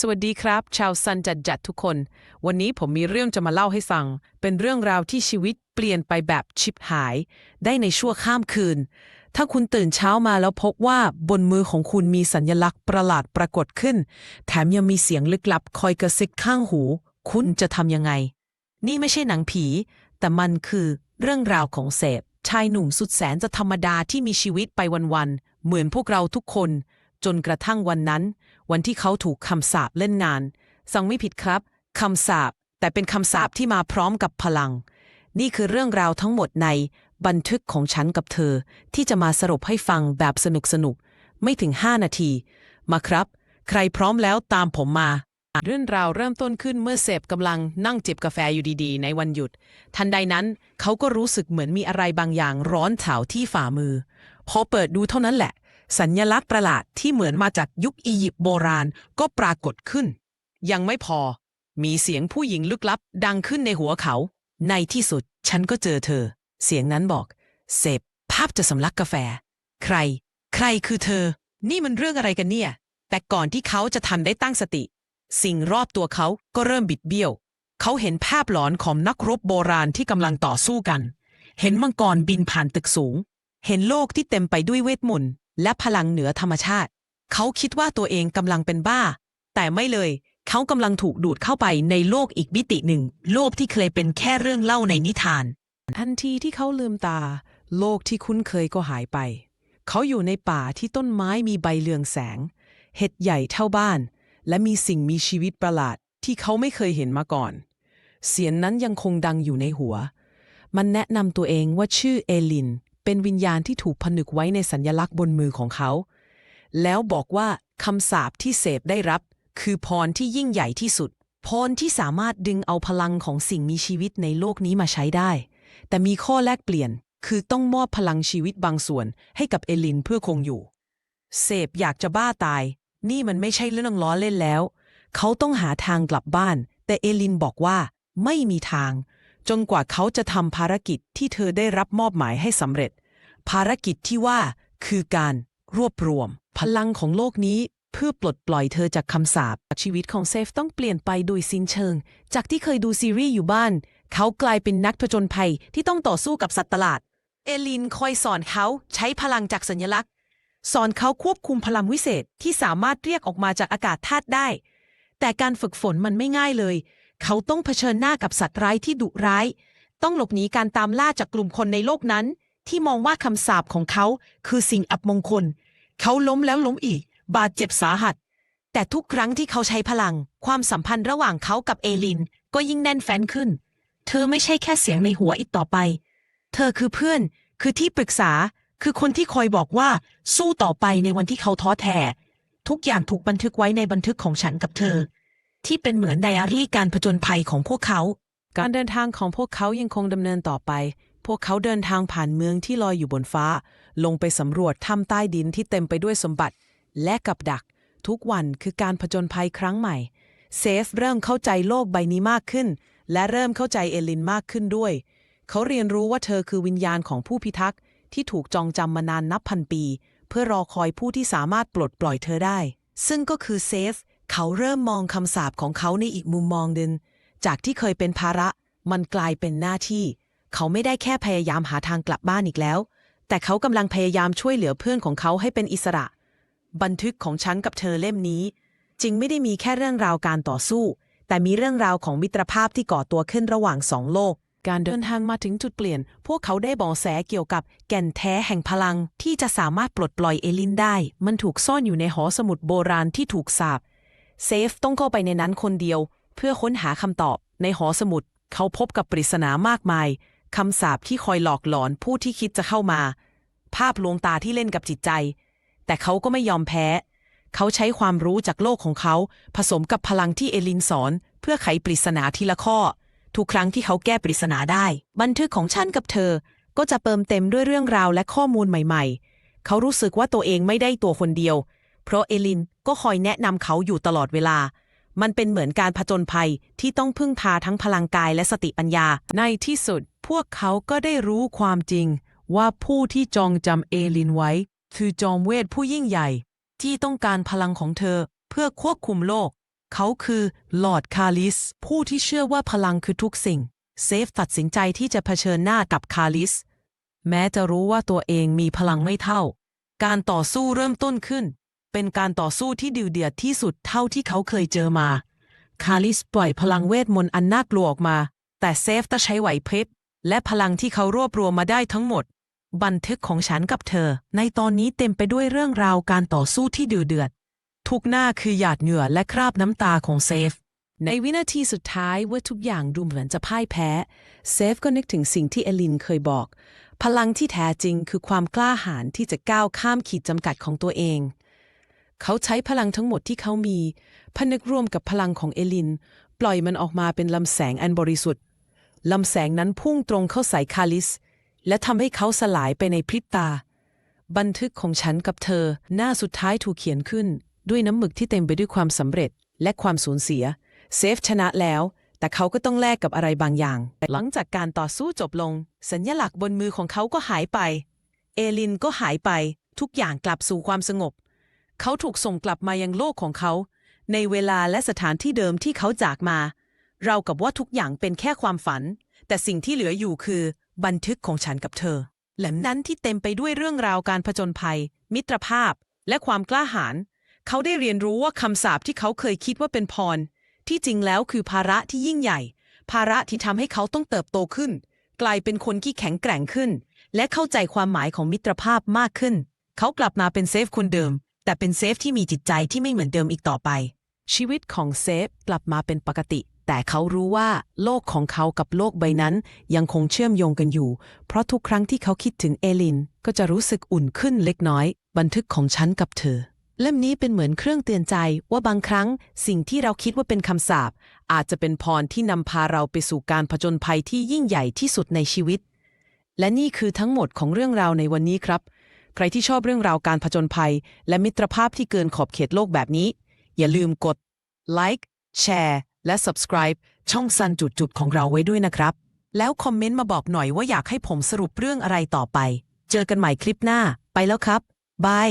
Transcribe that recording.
สวัสดีครับ ชาวซันจัดจัดทุกคน วันนี้ผมมีเรื่องจะมาเล่าให้ฟัง เป็นเรื่องราวที่ชีวิตเปลี่ยนไปแบบชิบหาย ได้ในชั่วข้ามคืน ถ้าคุณตื่นเช้ามาแล้วพบว่าบนมือของคุณมีสัญลักษณ์ประหลาดปรากฏขึ้น แถมยังมีเสียงลึกลับคอยกระซิบข้างหู คุณจะทำยังไง นี่ไม่ใช่หนังผี แต่มันคือเรื่องราวของเสพชายหนุ่มสุดแสนจะธรรมดาที่มีชีวิตไปวันๆเหมือนพวกเราทุกคน จนกระทั่งวันนั้น วันที่เขาถูกคำสาปเล่นงาน สังไม่ผิดครับคำสาปแต่เป็นคำสาปที่มาพร้อมกับพลัง นี่คือเรื่องราวทั้งหมดในบันทึกของฉันกับเธอ ที่จะมาสรุปให้ฟังแบบสนุกสนุกๆไม่ถึง 5 นาที มาครับ ใครพร้อมแล้วตามผมมา เรื่องราวเริ่มต้นขึ้นเมื่อเสพกำลังนั่งจิบกาแฟอยู่ดีๆ ในวันหยุด ทันใดนั้นเขาก็รู้สึกเหมือนมีอะไรบางอย่างร้อนเฉาที่ฝ่ามือ พอเปิดดูเท่านั้นแหละ สัญญลักษณ์ประหลาดที่เหมือนมาจากยุคอียิปต์โบราณก็ปรากฏขึ้น ยังไม่พอ มีเสียงผู้หญิงลึกลับ ดังขึ้นในหัวเขา ในที่สุด ฉันก็เจอเธอ เสียงนั้นบอก เสพภาพจะสำลักกาแฟ ใคร ใครคือเธอ นี่มันเรื่องอะไรกันเนี่ย แต่ก่อนที่เขาจะทันได้ตั้งสติ สิ่งรอบตัวเขาก็เริ่มบิดเบี้ยว เขาเห็นภาพหลอนของนักรบโบราณที่กำลังต่อสู้กัน เห็นมังกรบินผ่านตึกสูง เห็นโลกที่เต็มไปด้วยเวทมนต์ และพลังเหนือธรรมชาติ เขาคิดว่าตัวเองกำลังเป็นบ้า แต่ไม่เลย เขากำลังถูกดูดเข้าไปในโลกอีกมิติหนึ่ง โลกที่เคยเป็นแค่เรื่องเล่าในนิทานทันทีที่เขาลืมตา โลกที่คุ้นเคยก็หายไป เขาอยู่ในป่าที่ต้นไม้มีใบเลืองแสง เห็ดใหญ่เท่าบ้าน และมีสิ่งมีชีวิตประหลาดที่เขาไม่เคยเห็นมาก่อน เสียงนั้นยังคงดังอยู่ในหัว มันแนะนำตัวเองว่าชื่อเอลิน เป็นวิญญาณที่ถูกผนึกไว้ในสัญญลักษณ์บนมือของเขา แล้วบอกว่าคำสาปที่เสพได้รับ คือพรที่ยิ่งใหญ่ที่สุด พรที่สามารถดึงเอาพลังของสิ่งมีชีวิตในโลกนี้มาใช้ได้ แต่มีข้อแลกเปลี่ยน คือต้องมอบพลังชีวิตบางส่วนให้กับเอลินเพื่อคงอยู่ เสพอยากจะบ้าตาย นี่มันไม่ใช่เรื่องล้อเล่นแล้ว เขาต้องหาทางกลับบ้าน แต่เอลินบอกว่า ไม่มีทาง จนกว่าเขาจะทำภารกิจที่เธอได้รับมอบหมายให้สำเร็จ ภารกิจที่ว่าคือการรวบรวม พลังของโลกนี้เพื่อปลดปล่อยเธอจากคำสาปชีวิตของเซฟต้องเปลี่ยนไปโดยสิ้นเชิง จากที่เคยดูซีรีส์อยู่บ้าน เขากลายเป็นนักผจญภัยที่ต้องต่อสู้กับสัตว์ประหลาด เอลินคอยสอนเขาใช้พลังจากสัญลักษณ์ สอนเขาควบคุมพลังวิเศษที่สามารถเรียกออกมาจากอากาศธาตุได้ แต่การฝึกฝนมันไม่ง่ายเลย เขาต้องเผชิญหน้ากับสัตว์ร้ายที่ดุร้าย ต้องหลบหนีการตามล่าจากกลุ่มคนในโลกนั้น ที่มองว่าคำสาปของเขาคือสิ่งอับมงคล เขาล้มแล้วล้มอีก บาดเจ็บสาหัส แต่ทุกครั้งที่เขาใช้พลัง ความสัมพันธ์ระหว่างเขากับเอลิน ก็ยิ่งแน่นแฟ้นขึ้น เธอไม่ใช่แค่เสียงในหัวอีกต่อไป เธอคือเพื่อน คือที่ปรึกษา คือคนที่คอยบอกว่าสู้ต่อไปในวันที่เขาท้อแท้ทุกอย่างถูกบันทึกไว้ในบันทึกของฉันกับเธอ ที่เป็นเหมือนไดอารี่การผจญภัยของพวกเขา การเดินทางของพวกเขายังคงดำเนินต่อไป พวกเขาเดินทางผ่านเมืองที่ลอยอยู่บนฟ้า ลงไปสำรวจถ้ำใต้ดินที่เต็มไปด้วยสมบัติ และกับดัก ทุกวันคือการผจญภัยครั้งใหม่ เซฟเริ่มเข้าใจโลกใบนี้มากขึ้น และเริ่มเข้าใจเอลินมากขึ้นด้วย เขาเรียนรู้ว่าเธอคือวิญญาณของผู้พิทักษ์ที่ถูกจองจำมานานนับพันปี เพื่อรอคอยผู้ที่สามารถปลดปล่อยเธอได้ ซึ่งก็คือเซฟ เขาเริ่มมองคำสาปของเขาในอีกมุมมองหนึ่งจากที่เคยเป็นภาระ มันกลายเป็นหน้าที่ เขาไม่ได้แค่พยายามหาทางกลับบ้านอีกแล้ว แต่เขากำลังพยายามช่วยเหลือเพื่อนของเขาให้เป็นอิสระ บันทึกของฉันกับเธอเล่มนี้ จริงไม่ได้มีแค่เรื่องราวการต่อสู้ แต่มีเรื่องราวของมิตรภาพที่ก่อตัวขึ้นระหว่างสองโลก การเดินทางมาถึงจุดเปลี่ยน พวกเขาได้เบอกแสเกี่ยวกับแก่นแท้แห่งพลังที่จะสามารถปลดปล่อยเอลินได้ มันถูกซ่อนอยู่ในหอสมุดโบราณที่ถูกสาป เซฟต้องเข้าไปในนั้นคนเดียว เพื่อค้นหาคำตอบ ในหอสมุด เขาพบกับปริศนามากมายคำสาปที่คอยหลอกหลอนผู้ที่คิดจะเข้ามา ภาพลวงตาที่เล่นกับจิตใจ แต่เขาก็ไม่ยอมแพ้ เขาใช้ความรู้จากโลกของเขา ผสมกับพลังที่เอลินสอน เพื่อไขปริศนาทีละข้อ ทุกครั้งที่เขาแก้ปริศนาได้ บันทึกของฉันกับเธอ ก็จะเติมเต็มด้วยเรื่องราวและข้อมูลใหม่ ๆ เขารู้สึกว่าตัวเองไม่ได้ตัวคนเดียว เพราะเอลิน ก็คอยแนะนำเขาอยู่ตลอดเวลา มันเป็นเหมือนการผจญภัยที่ต้องพึ่งพาทั้งพลังกายและสติปัญญา ในที่สุด พวกเขาก็ได้รู้ความจริง ว่าผู้ที่จองจำเอลินไว้ คือจอมเวทผู้ยิ่งใหญ่ ที่ต้องการพลังของเธอเพื่อควบคุมโลก เขาคือลอร์ดคาลิส ผู้ที่เชื่อว่าพลังคือทุกสิ่ง เซฟตัดสินใจที่จะเผชิญหน้ากับคาลิส แม้จะรู้ว่าตัวเองมีพลังไม่เท่า การต่อสู้เริ่มต้นขึ้น เป็นการต่อสู้ที่ดิวเดือดที่สุดเท่าที่เขาเคยเจอมา คาลิสปล่อยพลังเวทมนต์อันน่ากลัวออกมา แต่เซฟต้ใช้ไหวพริบและพลังที่เขารวบรวมมาได้ทั้งหมด บันทึกของฉันกับเธอ ในตอนนี้เต็มไปด้วยเรื่องราวการต่อสู้ที่ดุเดือด ทุกหน้าคือหยาดเหงื่อและคราบน้ำตาของเซฟ ในวินาทีสุดท้ายเมื่อทุกอย่างดูเหมือนจะพ่ายแพ้ เซฟก็นึกถึงสิ่งที่เอลินเคยบอก พลังที่แท้จริงคือความกล้าหาญที่จะก้าวข้ามขีดจำกัดของตัวเอง เขาใช้พลังทั้งหมดที่เขามี พนึกร่วมกับพลังของเอลิน ปล่อยมันออกมาเป็นลำแสงอันบริสุทธิ์ลำแสงนั้นพุ่งตรงเข้าใส่คาลิส และทำให้เขาสลายไปในพริบตา บันทึกของฉันกับเธอหน้าสุดท้ายถูกเขียนขึ้น ด้วยน้ำหมึกที่เต็มไปด้วยความสำเร็จและความสูญเสีย เซฟชนะแล้ว แต่เขาก็ต้องแลกกับอะไรบางอย่าง หลังจากการต่อสู้จบลง สัญญลักษณ์บนมือของเขาก็หายไป เอลินก็หายไป ทุกอย่างกลับสู่ความสงบ เขาถูกส่งกลับมายังโลกของเขา ในเวลาและสถานที่เดิมที่เขาจากมา เรากับว่าทุกอย่างเป็นแค่ความฝัน แต่สิ่งที่เหลืออยู่คือ บันทึกของฉันกับเธอเล่มนั้นที่เต็มไปด้วยเรื่องราวการผจญภัย มิตรภาพ และความกล้าหาญเขาได้เรียนรู้ว่าคำสาปที่เขาเคยคิดว่าเป็นพร ที่จริงแล้วคือภาระที่ยิ่งใหญ่ ภาระที่ทำให้เขาต้องเติบโตขึ้น กลายเป็นคนที่แข็งแกร่งขึ้น และเข้าใจความหมายของมิตรภาพมากขึ้น เขากลับมาเป็นเซฟคนเดิม แต่เป็นเซฟที่มีจิตใจที่ไม่เหมือนเดิมอีกต่อไป ชีวิตของเซฟกลับมาเป็นปกติ แต่เขารู้ว่าโลกของเขากับโลกใบนั้นยังคงเชื่อมโยงกันอยู่ เพราะทุกครั้งที่เขาคิดถึงเอลิน ก็จะรู้สึกอุ่นขึ้นเล็กน้อย บันทึกของฉันกับเธอ เล่มนี้เป็นเหมือนเครื่องเตือนใจว่าบางครั้งสิ่งที่เราคิดว่าเป็นคำสาปอาจจะเป็นพรที่นำพาเราไปสู่การผจญภัยที่ยิ่งใหญ่ที่สุดในชีวิต และนี่คือทั้งหมดของเรื่องราวในวันนี้ครับ ใครที่ชอบเรื่องราวการผจญภัย และมิตรภาพที่เกินขอบเขตโลกแบบนี้ อย่าลืมกดไลค์แชร์และ subscribe ช่องซันจุดจุดของเราไว้ด้วยนะครับ แล้วคอมเมนต์มาบอกหน่อยว่าอยากให้ผมสรุปเรื่องอะไรต่อไป เจอกันใหม่คลิปหน้า ไปแล้วครับบาย